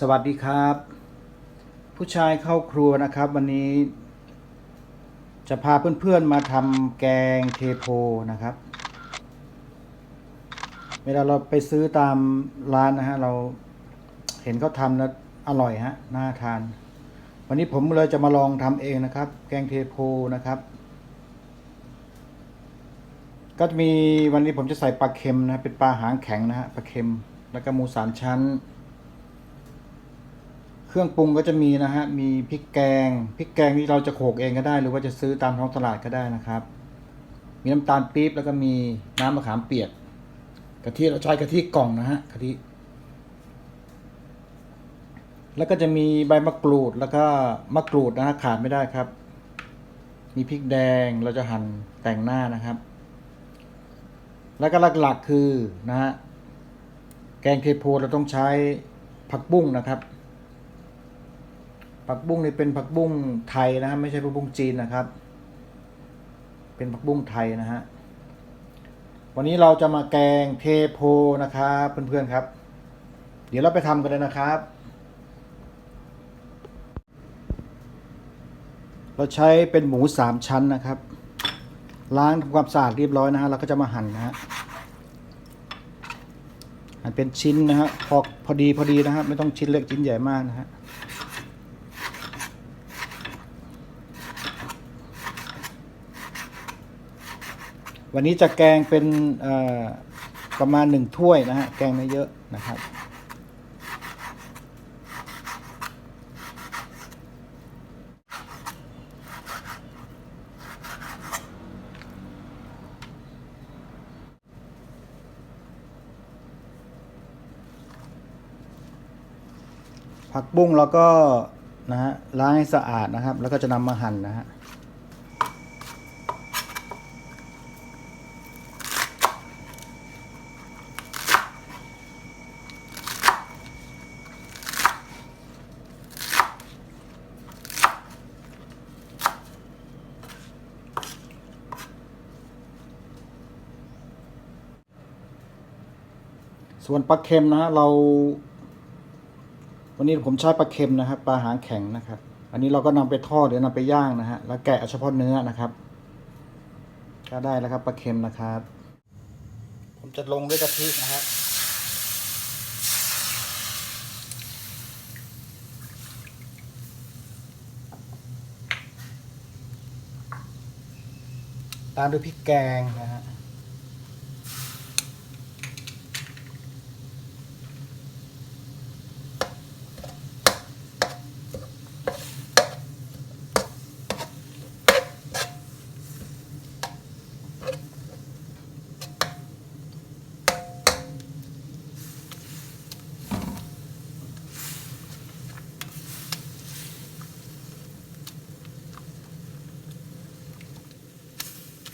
สวัสดีครับ ผู้ชายเข้าครัวนะครับ วันนี้ จะพาเพื่อนๆมาทำแกงเทโพนะครับ เวลาเราไปซื้อตามร้านนะฮะ เราเห็นเขาทำแล้วอร่อยฮะน่าทาน วันนี้ผมเลยจะมาลองทำเองนะครับ แกงเทโพนะครับ ก็จะมีวันนี้ผมจะใส่ปลาเค็มนะเป็นปลาหางแข็งนะฮะปลาเค็มแล้วก็หมูสามชั้น เครื่องปรุงก็จะมีนะฮะ มีพริกแกง พริกแกงนี่เราจะโขกเองก็ได้ หรือว่าจะซื้อตามท้องตลาดก็ได้นะครับ มีน้ำตาลปี๊บแล้วก็มีน้ำมะขามเปียก กะทิเราใช้กะทิกล่องนะฮะ กะทิ แล้วก็จะมีใบมะกรูดแล้วก็มะกรูดนะฮะขาดไม่ได้ครับ มีพริกแดงเราจะหั่นแต่งหน้านะครับ แล้วก็หลักๆคือนะฮะ แกงเทโพเราต้องใช้ผักบุ้งนะครับ ผักบุ้งนี่เป็นผักบุ้งไทยนะฮะไม่ใช่ผักบุ้งจีนนะครับ เป็นผักบุ้งไทยนะฮะวันนี้เราจะมาแกงเทโพนะครับเพื่อนๆครับ เดี๋ยวเราไปทำกันเลยนะครับ เราใช้เป็นหมูสามชั้นนะครับ ล้างทำความสะอาดเรียบร้อยนะฮะเราก็จะมาหั่นนะฮะหั่นเป็นชิ้นนะฮะพอพอดีพอดีนะฮะไม่ต้องชิ้นเล็กชิ้นใหญ่มากนะฮะ วันนี้จะแกงเป็นประมาณหนึ่งถ้วยนะฮะ แกงไม่เยอะนะครับ ผักบุ้งเราก็นะฮะล้างให้สะอาดนะครับ แล้วก็จะนำมาหั่นนะฮะ ส่วนปลาเค็มนะฮะเรา วันนี้ผมใช้ปลาเค็มนะครับปลาหางแข็งนะครับ อันนี้เราก็นำไปทอดหรือนำไปย่างนะฮะแล้วแกะเอาเฉพาะเนื้อนะครับ ก็ได้แล้วครับปลาเค็มนะครับ ผมจะลงด้วยกะทินะครับตามด้วยพริกแกงนะ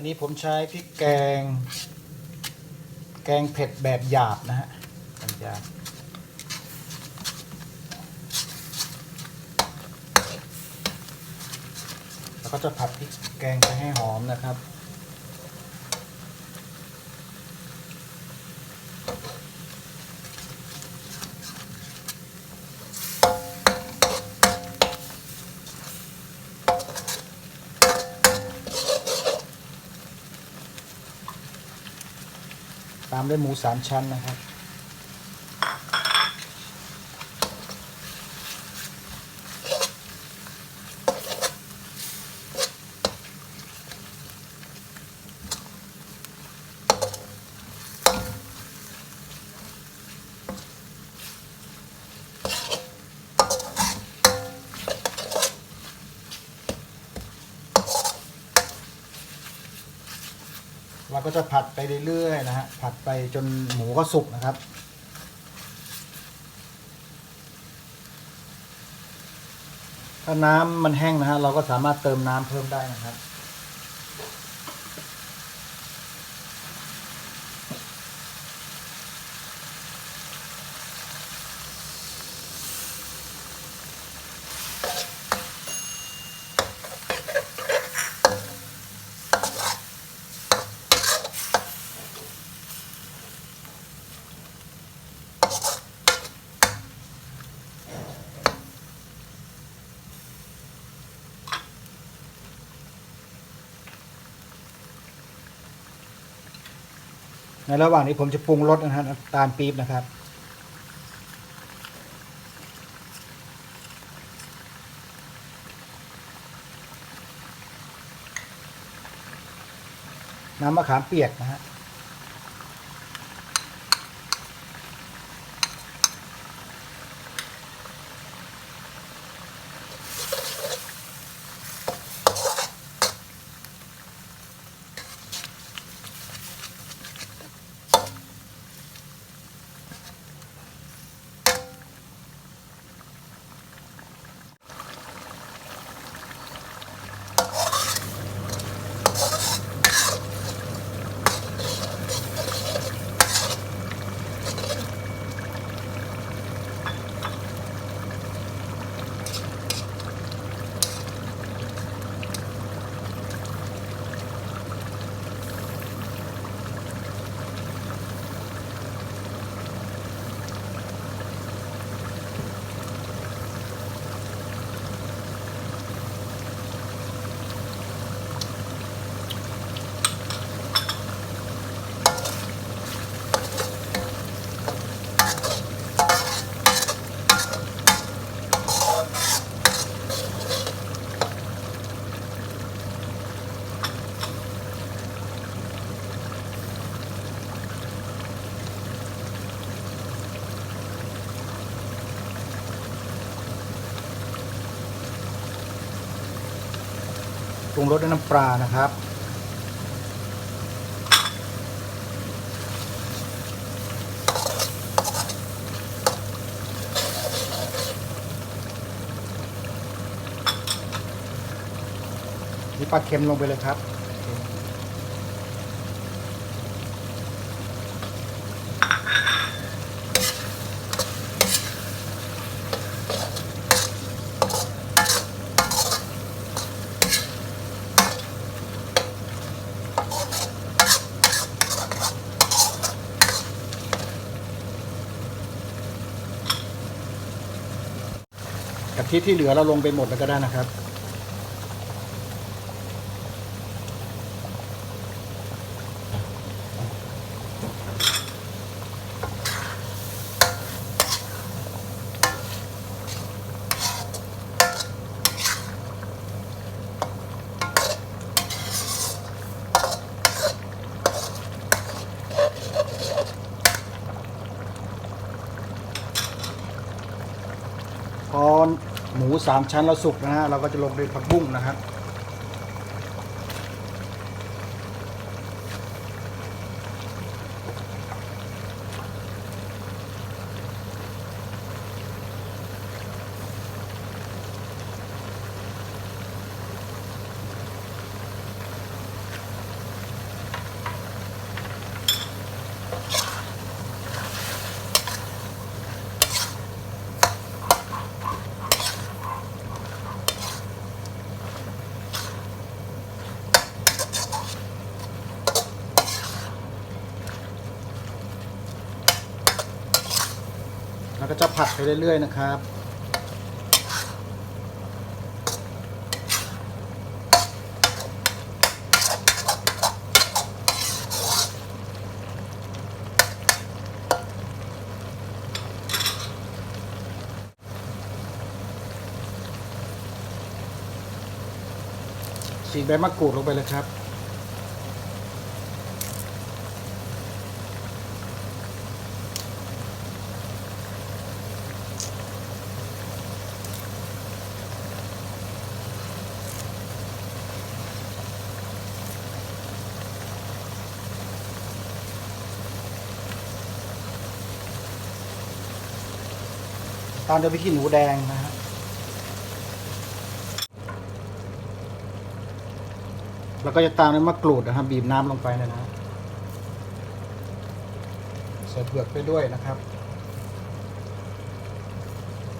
วันนี้ผมใช้พริกแกง แกงเผ็ดแบบหยาบนะฮะแบบหยาบแล้วก็จะผัดพริกแกงไปให้หอมนะครับ ตามด้วยหมูสามชั้นนะครับ เราก็จะผัดไปเรื่อยๆนะฮะผัดไปจนหมูก็สุกนะครับ ถ้าน้ำมันแห้งนะฮะเราก็สามารถเติมน้ำเพิ่มได้นะครับ ในระหว่างนี้ผมจะปรุงรสนะฮะน้ำตาลปี๊บนะครับ น้ำมะขามเปียกนะฮะ รุงรสด้วยน้ำปลานะครับ นี่ปลาเค็มลงไปเลยครับ กะทิที่เหลือเราลงไปหมดแล้วก็ได้นะครับ พอหมู สามชั้นเราสุกนะฮะเราก็จะลงด้วยผักบุ้งนะครับ ก็จะผัดไปเรื่อย ๆ นะครับ ฉีกใบมะกรูดลงไปเลยครับ ตามด้วยพริกขี้หนูแดงนะฮะแล้วก็จะตามด้วยมะกรูดนะครับบีบน้ำลงไปเนยนะใส่เปลือกไปด้วยนะครับ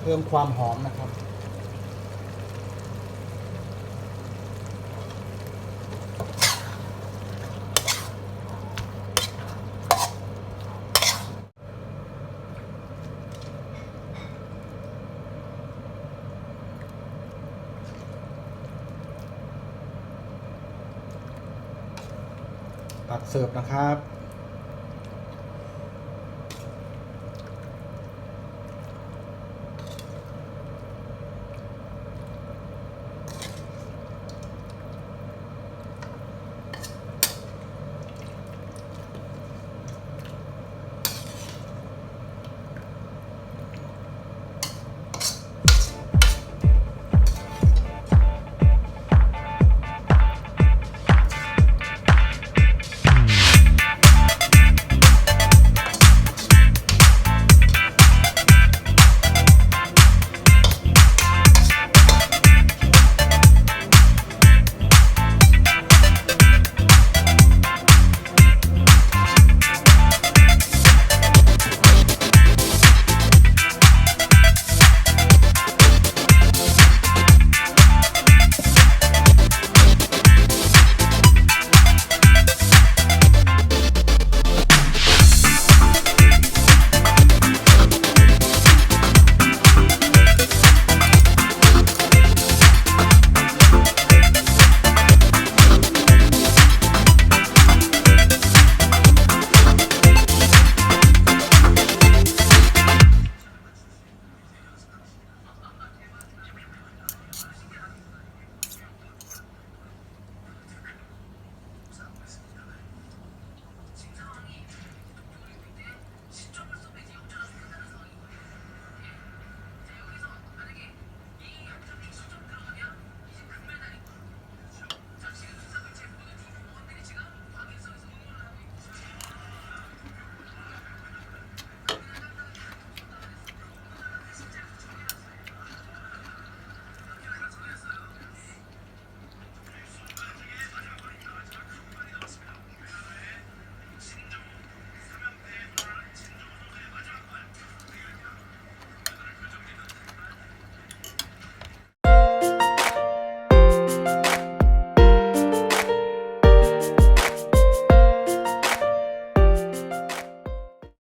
เพิ่มความหอมนะครับ ตักเสิร์ฟนะครับ